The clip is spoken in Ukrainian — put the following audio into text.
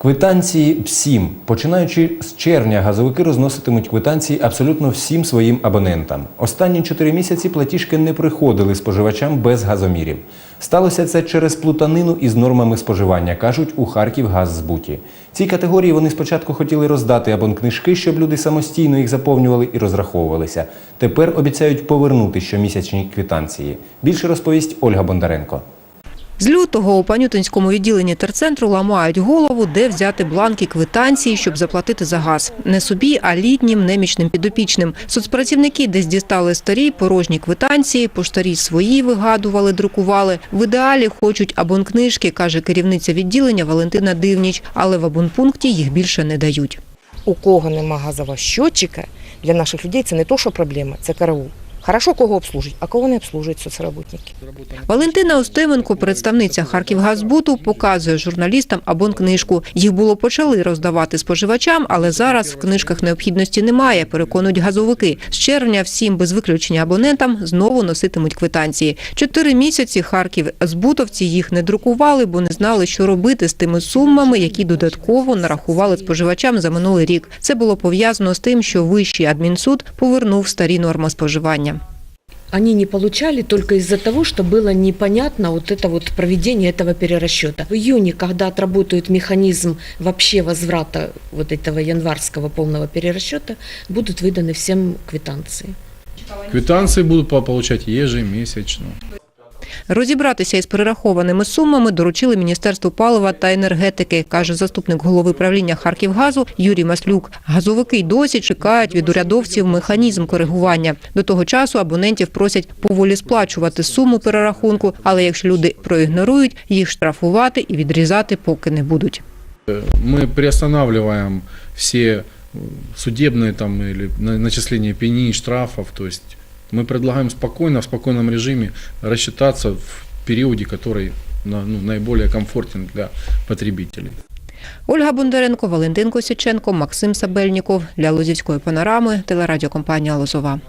Квитанції всім. Починаючи з червня, газовики розноситимуть квитанції абсолютно всім своїм абонентам. Останні чотири місяці платіжки не приходили споживачам без газомірів. Сталося це через плутанину із нормами споживання, кажуть у Харківгаззбуті. Цій категорії вони спочатку хотіли роздати абонкнижки, щоб люди самостійно їх заповнювали і розраховувалися. Тепер обіцяють повернути щомісячні квитанції. Більше розповість Ольга Бондаренко. З лютого у Панютинському відділенні терцентру ламають голову, де взяти бланки квитанції, щоб заплатити за газ. Не собі, а літнім немічним підопічним. Соцпрацівники десь дістали старі порожні квитанції, поштарі свої вигадували, друкували. В ідеалі хочуть абонкнижки, каже керівниця відділення Валентина Дивніч, але в абонпункті їх більше не дають. у кого нема газового щотчика, для наших людей це не то, що проблема, це караул. Хорошо кого обслужить, а кого не обслужують соцработники. Валентина Остименко, представниця Харківгазбуту, показує журналістам абонкнижку. Їх було почали роздавати споживачам, але зараз в книжках необхідності немає, переконують газовики. З червня всім без виключення абонентам знову носитимуть квитанції. Чотири місяці Харків збутовці їх не друкували, бо не знали, що робити з тими сумами, які додатково нарахували споживачам за минулий рік. Це було пов'язано з тим, що вищий адмінсуд повернув старі норми споживання они не получали только из-за того, что было непонятно вот это вот проведение этого перерасчета. В июне, когда отработает механизм вообще возврата вот этого январского полного перерасчета, будут выданы всем квитанции. Квитанции будут по- получать ежемесячно. Розібратися із перерахованими сумами доручили Міністерству палива та енергетики, каже заступник голови правління Харківгазу Юрій Маслюк. Газовики й досі чекають від урядовців механізм коригування. До того часу абонентів просять поволі сплачувати суму перерахунку, але якщо люди проігнорують, їх штрафувати і відрізати поки не будуть. Мы приостанавливаем все э, судебные там или на- начисление пени, штрафов. То есть мы предлагаем спокойно, в спокойном режиме рассчитаться в периоде, который ну, наиболее комфортен для потребителей. Ольга Бондаренко, Валентин Косіченко, Максим Сабельніков. Для Лозівської панорами телерадіокомпанія Лозова.